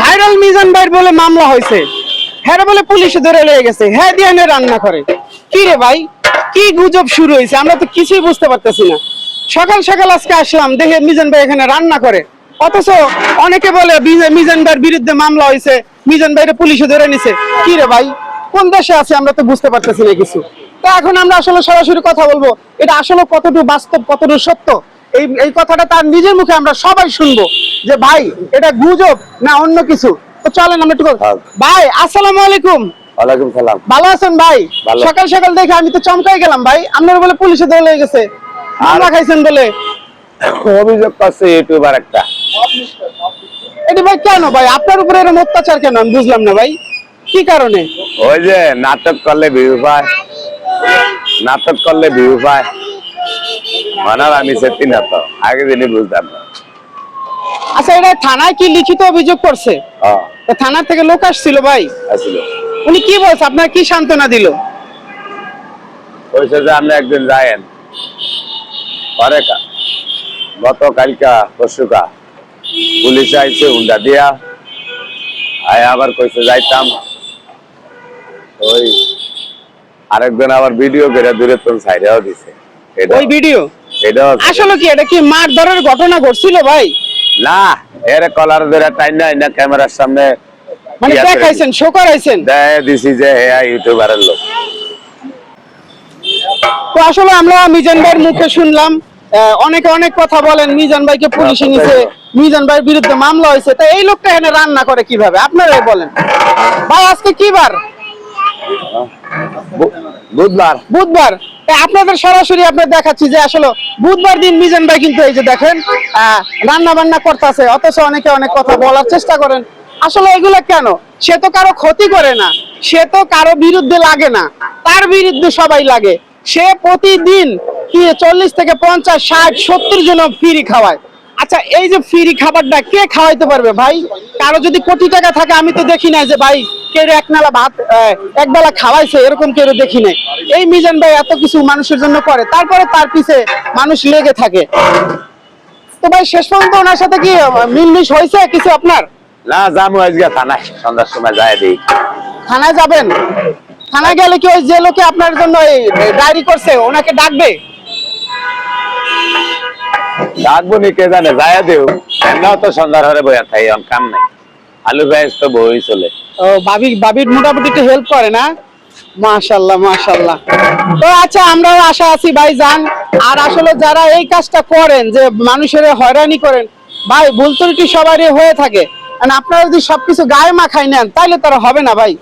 Viral Mizan ভাইয়ের বলে মামলা হয়েছে। হ্যাঁ বলে পুলিশে ধরে লেগে গেছে। হ্যাঁ দিয়ে রান্না করে। কি রে ভাই? কি গুজব শুরু হয়েছে? আমরা তো কিছুই বুঝতে পারতেছি না। সকাল সকাল আজকে আসলাম, দেখে মিজান ভাই এখানে রান্না করে। অথচ অনেকে বলে মিজান ভাইয়ের বিরুদ্ধে মামলা হয়েছে, মিজান ভাইরে পুলিশে ধরে নিছে। কি রে ভাই? কোন দেশে আছে আমরা তো বুঝতে পারতেছি না কিছু। তা এখন আমরা আসলে সরাসরি কথা বলব। এটা আসলে কতটুকু বাস্তব, কতটুকু সত্য? এই এই কথাটা তার নিজের মুখে আমরা সবাই শুনব। যে ভাই এটা গুজব না অন্য কিছু? তো চলেন আমরা একটু হ্যাঁ। ভাই আসসালামু আলাইকুম। ওয়ালাইকুম সালাম। ভালো আছেন ভাই? সকাল সকাল দেখে আমি তো চমকাই গেলাম ভাই। আপনার বলে পুলিশে গেছে। মামলা খাইছেন বলে। অভিযোগ ইউটিউবার একটা। এটি ভাই কেন ভাই? আপনার উপরে এরকম অত্যাচার কেন? আমি বুঝলাম না ভাই। কি কারণে? ওই যে নাটক করলে ভিউ পায়। নাটক করলে ভিউ পায়। মানার আমি সেটি না তো। আগে দিনই বুঝতাম না। আচ্ছা এটা থানায় কি লিখিত অভিযোগ করছে? ও থানার থেকে লোক আসছিল ভাই? উনি কি বলছে? আপনার কি সান্ত্বনা দিল? ওইসে যে আপনি একদিন যায়েন পরে কা পরশুকা পুলিশ আইছে হুন্ডা দিয়া। আয় আবার কইছে যাইতাম। ওই আরেকজন আবার ভিডিও করে দূরে তোর সাইডেও দিছে। এটা ওই ভিডিও? এটাও আসলে কি এটা কি মারধরের ঘটনা ঘটছিল ভাই? না এর কলার ধরে টাইম নাই না ক্যামেরার সামনে মানে দেখাইছেন শো করাইছেন? দিছি যে হ্যাঁ ইউটিউবারের লোক। তো আসলে আমরা মিজান ভাইয়ের মুখে শুনলাম অনেকে অনেক কথা বলেন মিজান ভাইকে পুলিশে নিছে মিজান ভাইয়ের বিরুদ্ধে মামলা হয়েছে তা এই লোকটা এখানে রান্না করে কীভাবে? আপনারাই বলেন। ভাই আজকে কি বার? বুধবার। বুধবার? আপনাদের সরাসরি আপনার দেখাচ্ছি যে আসলে বুধবার দিন মিজান ভাই কিন্তু এই যে দেখেন রান্না বান্না করতেছে, অথচ অনেকে অনেক কথা বলার চেষ্টা করেন। আসলে এগুলো কেন? সে তো কারও ক্ষতি করে না, সে তো কারও বিরুদ্ধে লাগে না, তার বিরুদ্ধে সবাই লাগে। সে প্রতিদিন চল্লিশ থেকে পঞ্চাশ, ষাট, সত্তর জন ফ্রি খাওয়ায়। আচ্ছা এই যে ফ্রি খাবারটা কে খাওয়াইতে পারবে ভাই? কারও যদি কোটি টাকা থাকে, আমি তো দেখি না যে ভাই কেউ এক নালা ভাত এক বেলা খাওয়াইছে এরকম কেউ দেখি নাই। এই মিজান ভাই এত কিছু মানুষের জন্য করে তারপরে তার পিছে মানুষ লেগে থাকে। তো ভাই শেষ পর্যন্ত ওনার সাথে কি মিলমিশ হয়েছে কিছু আপনার? না যাব আজকে থানায় সন্ধ্যার সময় যায় দিই। থানায় যাবেন? থানায় গেলে কি ওই যে লোকে আপনার জন্য এই ডায়েরি করছে ওনাকে ডাকবে? ডাকবো নি কে জানে যায় দেও। এমনাও তো সন্ধ্যার হরে বইয়া থাই কাম নাই। আলু পেঁয়াজ তো বই চলে। ও ভাবি ভাবির মোটামুটি একটু হেল্প করে না? মাশাল্লাহ মাশাল্লাহ তো আচ্ছা আমরাও আশা আছি ভাই আর আসলে যারা এই কাজটা করেন, যে মানুষের হয়রানি করেন, ভাই, ভুল ত্রুটি সবারই হয়ে থাকে। আপনারা যদি সবকিছু গায়ে মাখাই নেন, তাইলে তারা হবে না ভাই।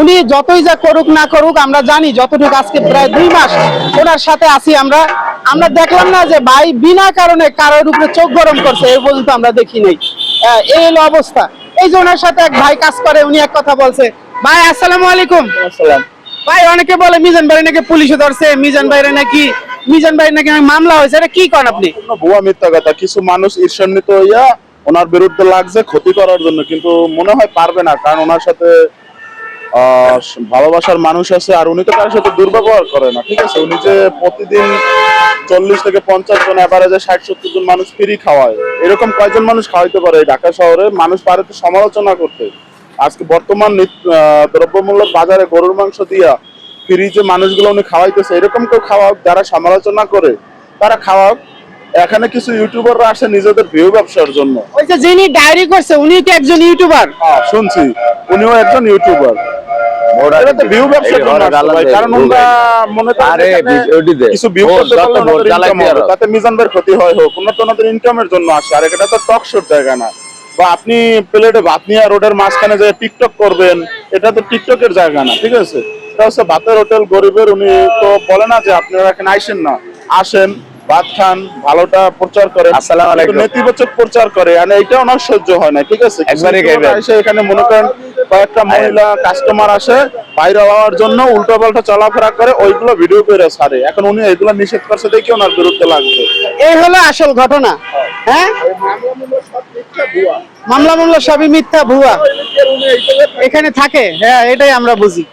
উনি যতই যা করুক না করুক, আমরা জানি যতটুকু আজকে প্রায় দুই মাস ওনার সাথে আছি আমরা। আমরা দেখলাম না যে ভাই বিনা কারণে কারোর উপরে চোখ গরম করছে, এ পর্যন্ত আমরা দেখি নাই। এই হলো অবস্থা। এই যে ওনার সাথে এক ভাই কাজ করে উনি এক কথা বলছে। ভাই আসসালামু আলাইকুম। ভাই অনেকে বলে মিজান ভাই নাকি পুলিশে ধরছে মিজান ভাইরে নাকি মিজান ভাই নাকি মামলা হয়েছে এটা কি করেন আপনি? ভুয়া মিথ্যা কথা। কিছু মানুষ ঈর্ষান্বিত হইয়া ওনার বিরুদ্ধে লাগছে ক্ষতি করার জন্য কিন্তু মনে হয় পারবে না কারণ ওনার সাথে আহ, ভালোবাসার মানুষ আছে আর উনি তো কারোর সাথে দুর্ব্যবহার করে না ঠিক আছে? উনি যে প্রতিদিন চল্লিশ থেকে পঞ্চাশ জন অ্যাভারেজে ষাট সত্তর জন মানুষ ফ্রি খাওয়ায়। এরকম কয়জন মানুষ খাওয়াইতে পারে ঢাকা শহরে? মানুষ পারে তো সমালোচনা করতে। আজকে বর্তমান দ্রব্যমূল্য বাজারে গরুর মাংস দিয়া ফ্রি যে মানুষগুলো উনি খাওয়াইতেছে এরকম কেউ খাওয়াক যারা সমালোচনা করে তারা খাওয়াক এখানে কিছু ইউটিউবাররা আসে নিজেদের ভিউ ব্যবসার জন্য। ওই যে যিনি ডায়েরি করছে উনি কি একজন ইউটিউবার হ্যাঁ, শুনছি। উনিও একজন ইউটিউবার ক্ষতি হয় হোক ওনার ইনকামের জন্য আসে। আর এটা তো টক শোর জায়গা না। বা আপনি প্লেটে ভাত নিয়ে রোডের মাঝখানে যে টিকটক করবেন এটা তো টিকটকের জায়গা না ঠিক আছে? এটা হচ্ছে ভাতের হোটেল গরিবের উনি তো বলে না যে আপনারা এখানে আইসেন না। আসেন ভাত খান ভালোটা প্রচার আসসালামু আলাইকুম। নেতিবাচক প্রচার করে আর এটা ওনার সহ্য হয় না ঠিক আছে। এসে এখানে মনে করেন কয়েকটা মহিলা কাস্টমার আসে বাইরে হওয়ার জন্য উল্টো পাল্টা চলাফেরা করে ওইগুলো ভিডিও করে ছাড়ে। এখন উনি এগুলো নিষেধ করছে দেখি ওনার বিরুদ্ধে লাগবে। এই হলো আসল ঘটনা হ্যাঁ? মামলা মামলা সবই মিথ্যা ভুয়া। এখানে থাকে হ্যাঁ এটাই আমরা বুঝি।